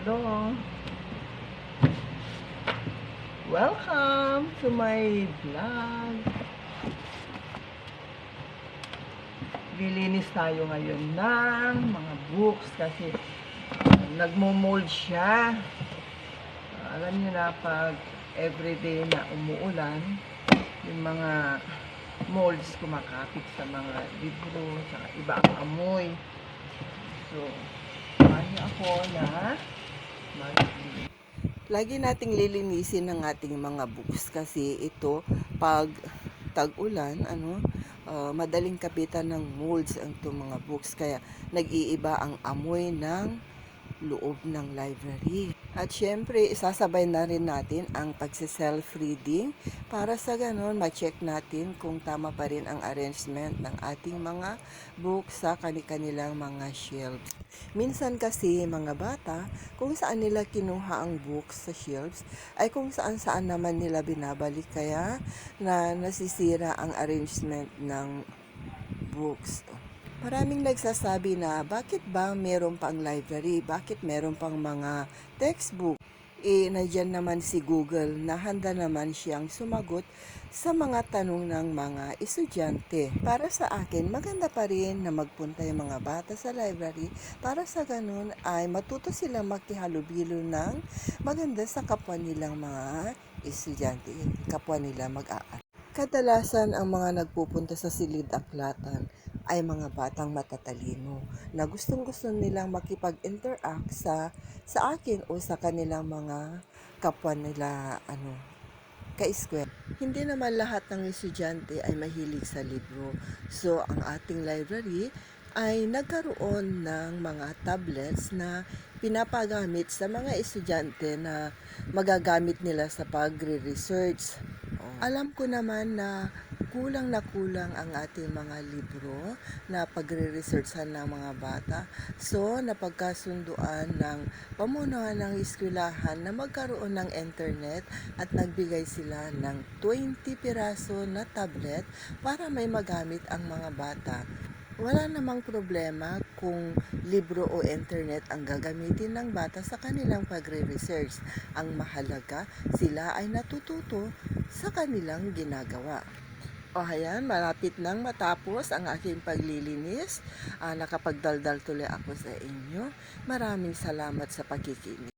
Hello. Welcome to my vlog. Lilinis tayo ngayon ng mga books kasi uh, nagmo-mold siya. Uh, alam niyo na pag everyday na umuulan, yung mga molds kumakapit sa mga libro, sa iba ang amoy. So, Samahan ako na Lagi nating lilinisin ang ating mga books kasi ito pag tag-ulan, ano, ah, madaling kapitan ng molds ang itong mga books kaya nag-iiba ang amoy ng loob ng library. At syempre, isasabay na rin natin ang pagsi-self-reading para sa ganon, ma-check natin kung tama pa rin ang arrangement ng ating mga books sa kanilang mga shelves. Minsan kasi mga bata, kung saan nila kinuha ang books sa shelves, ay kung saan saan naman nila binabalik kaya na nasisira ang arrangement ng books. Maraming nagsasabi na bakit ba meron pang library, bakit meron pang mga textbook. Eh, nandyan naman si Google na handa naman siyang sumagot sa mga tanong ng mga estudyante. Para sa akin, maganda pa rin na magpunta yung mga bata sa library para sa ganun ay matuto sila makihalubilo ng maganda sa kapwa nilang mga estudyante, kapwa nila mag-aaral. Kadalasan ang mga nagpupunta sa silid-aklatan ay mga batang matatalino na gustong-gusto nilang makipag-interact sa sa akin o sa kanilang mga kapwa nila ano ka-eskwela. Hindi naman lahat ng estudyante ay mahilig sa libro. So, ang ating library ay nagkaroon ng mga tablets na pinapagamit sa mga estudyante na magagamit nila sa pagre-research. Alam ko naman na kulang na kulang ang ating mga libro na pagre-researchan ng mga bata. So, napagkasunduan ng pamunuan ng eskwelahan na magkaroon ng internet at nagbigay sila ng 20 piraso na tablet para may magamit ang mga bata. Wala namang problema kung libro o internet ang gagamitin ng bata sa kanilang pagre-research. Ang mahalaga, sila ay natututo sa kanilang ginagawa. O ayan, malapit nang matapos ang aking paglilinis. Ah, nakapagdaldal tuloy ako sa inyo. Maraming salamat sa pakikinig.